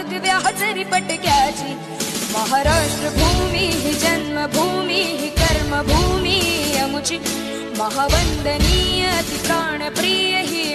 भगव्या हजरी पटक्याची. महाराष्ट्र भूमी ही जन्मभूमी ही कर्मभूमी अमुची महावंदनीय अति प्राणप्रिय ही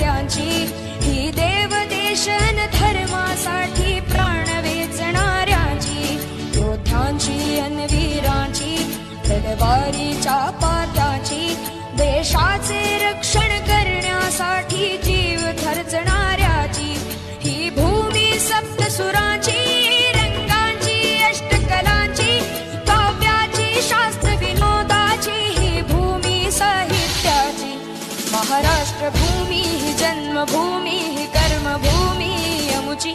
तलवारीच्या पात्याची देशाचे रक्षण करण्यासाठी जीव खर्चणाऱ्याची ही भूमी सप्तसुरांची भूमी ही जन्मभूमी कर्मभूमी अमुची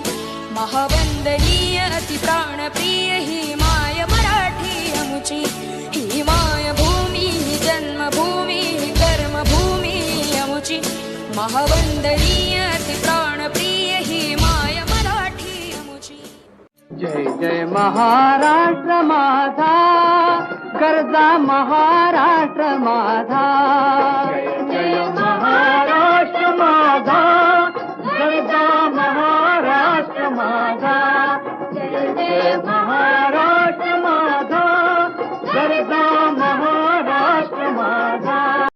महावंदनीय अति प्राणप्रिय ही ही मराठी जय जय महाराष्ट्र माझा गर्दा महाराष्ट्र माझा